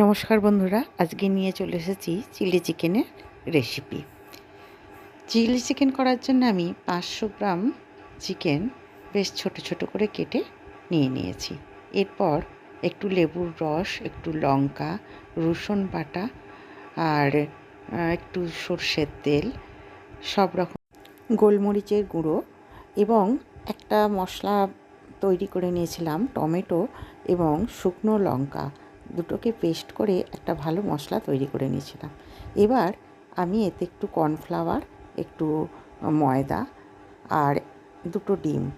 নমস্কার বন্ধুরা, আজকে নিয়ে চলে এসেছি চিলি চিকেনের রেসিপি চিলি চিকেন করার জন্য আমি পাঁচশো গ্রাম চিকেন বেশ ছোট ছোট করে কেটে নিয়ে নিয়েছি। এরপর একটু লেবুর রস, একটু লঙ্কা, রসুন বাটা আর একটু সর্ষের তেল, সব রকম গোলমরিচের গুঁড়ো এবং একটা মশলা তৈরি করে নিয়েছিলাম টমেটো এবং শুকনো লঙ্কা। দুটোকে পেস্ট করে একটা ভালো মশলা তৈরি করে নিয়েছিলাম। এবার আমি এতে একটু কর্নফ্লাওয়ার, একটু ময়দা আর দুটো ডিম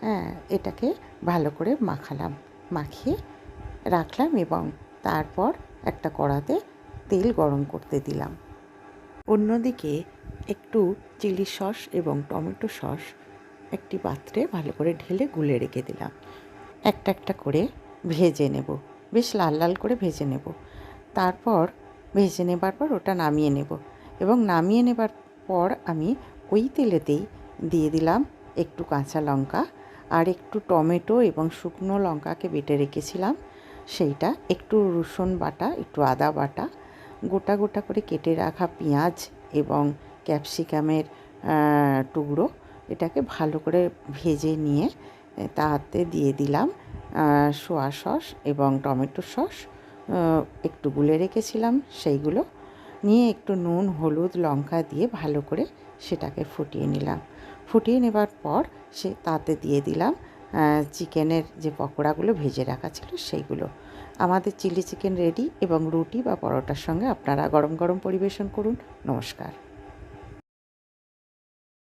হ্যাঁ এটাকে ভালো করে মাখালাম। মাখিয়ে রাখলাম এবং তারপর একটা কড়াতে তেল গরম করতে দিলাম। অন্যদিকে একটু চিলি সস এবং টমেটো সস একটি পাত্রে ভালো করে ঢেলে গুলে রেখে দিলাম। একটা একটা করে ভেজে নেব। বেশ লাল লাল করে ভেজে নেব। তারপর ভেজে নেবার পর ওটা নামিয়ে নেব এবং নামিয়ে নেবার পর আমি ওই তেলেতেই দিয়ে দিলাম একটু কাঁচা লঙ্কা আর একটু টমেটো এবং শুকনো লঙ্কাকে বেটে রেখেছিলাম। সেইটা একটু রসুন বাটা, একটু আদা বাটা, গোটা গোটা করে কেটে রাখা পেঁয়াজ এবং ক্যাপসিকামের টুকরো এটাকে ভালো করে ভেজে নিয়ে তাতে দিয়ে দিলাম। সোয়া সস এবং টমেটো সস একটু গুলে রেখেছিলাম সেইগুলো। নিয়ে একটু নুন, হলুদ, লঙ্কা দিয়ে ভালো করে সেটাকে ফুটিয়ে নিলাম। ফুটিয়ে নেবার পর সে তাতে দিয়ে দিলাম চিকেনের যে পকোড়াগুলো ভেজে রাখা ছিল সেইগুলো। আমাদের চিলি চিকেন রেডি এবং রুটি বা পরোটার সঙ্গে আপনারা গরম গরম পরিবেশন করুন। নমস্কার।